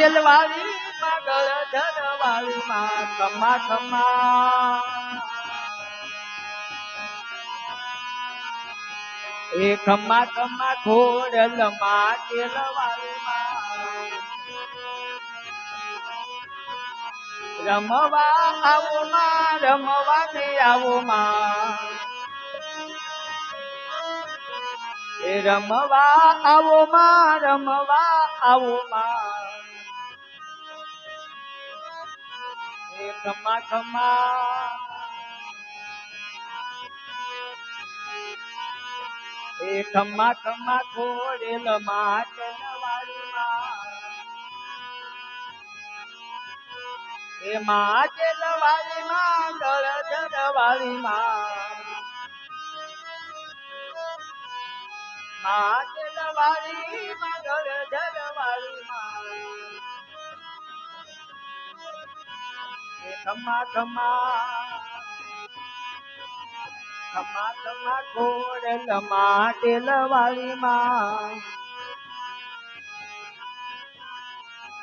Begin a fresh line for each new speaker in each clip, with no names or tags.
તેલવાળી માં ગળધર વાળી માં ખમા ખમા. એ ખમા ખમા ખોડલ માં તેલવાળી રમવા આવો માં, રમવા ને આવો માં. એ રમવા આવો માં, રમવા આવો માં. એક મઠમાં એક મઠમાં ખોડેલ માતન એ માટેલ વાળીમાં દળધર વાળીમાં માટેલ વાળીમાં દળધર વાળી ખમા ખમા ખમા ખમા ખોડલ માટેલ વાળી માં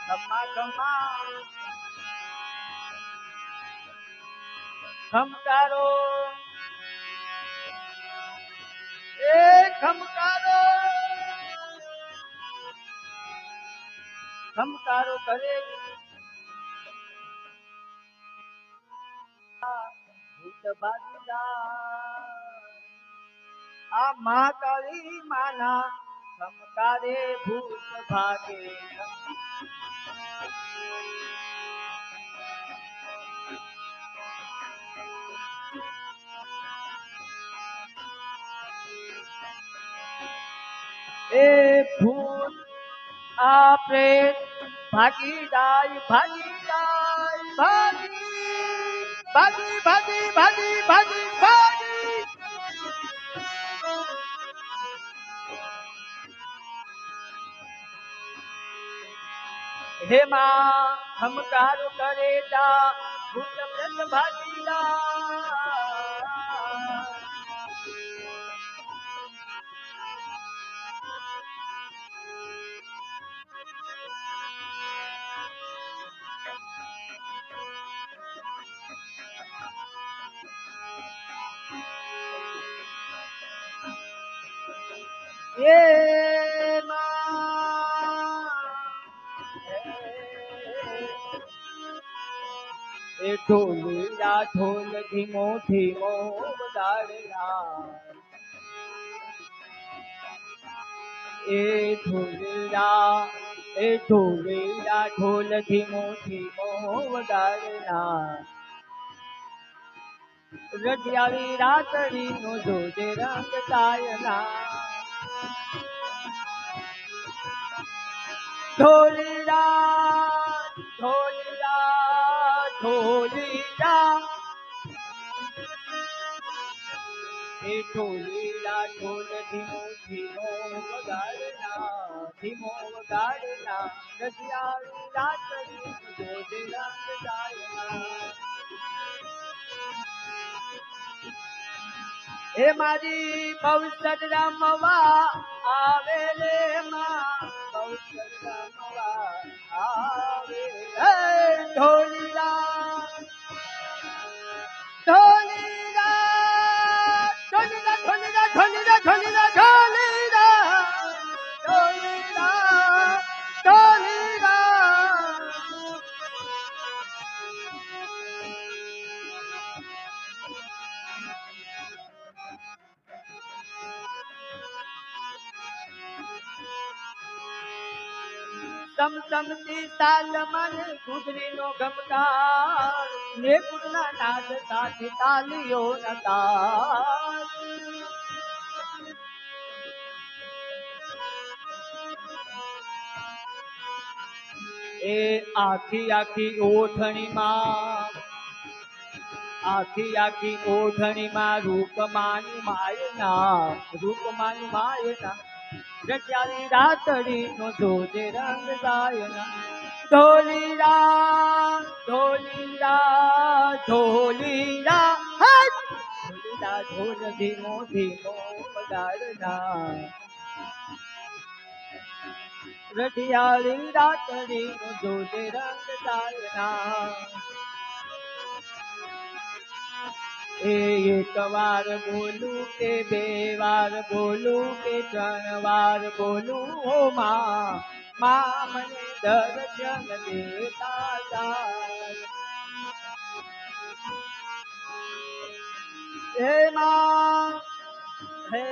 ખમા ખમા ખમકારો એ ખમકારો ખમકારો કરે આ મા માના ખમકારે ભૂત ભાગે. એ ભૂત આ પ્રેત ભાગી જાય ભાગી જાય, ભાગી هيما همڪاريل ڀڄي એ ઢોલિયા ઢોલ ધીમો ધીમો વગાડલા એ ઢોલિયા એ ઢોલિયા ઢોલ ધીમો ધીમો વગાડલા રઢિયાળી રાતડી નો જોજે રંગ કાયના ढोलिया ढोलिया ढोलिया हे ढोलिया ढोल धिमो धिमो वगाडला धिमो वगाडला रसिया रात्री गोडी रंग जायला. હે મારી બહુસર રમવા આવે રે માં. બહુસર રમવા આવે. ઢોલીલા ઢોલીલા સમસમતી તાલ મને કુદરીનો ગમકાર ને કુદના નાદ સાથે તાલિયો નતા એ આખી આખી ઓઠણીમાં આખી આખી ઓઠણીમાં રૂપમાનું માયના રૂપમાનું માયના. રચાલી રાતડી નો જોજે રંગ ગાયના. ઢોલીરા ઢોલીરા ઢોલીરા હટ! ઢોલીરા ઢોલ ધીમો ધીમો વગાડના રઢિયાળી રાતડી જોજે રંગ ચાલના એ એક વાર બોલું કે બે વાર બોલું કે ત્રણ વાર બોલું? હો માં માં મને દર્શન દેતા હે માં, હે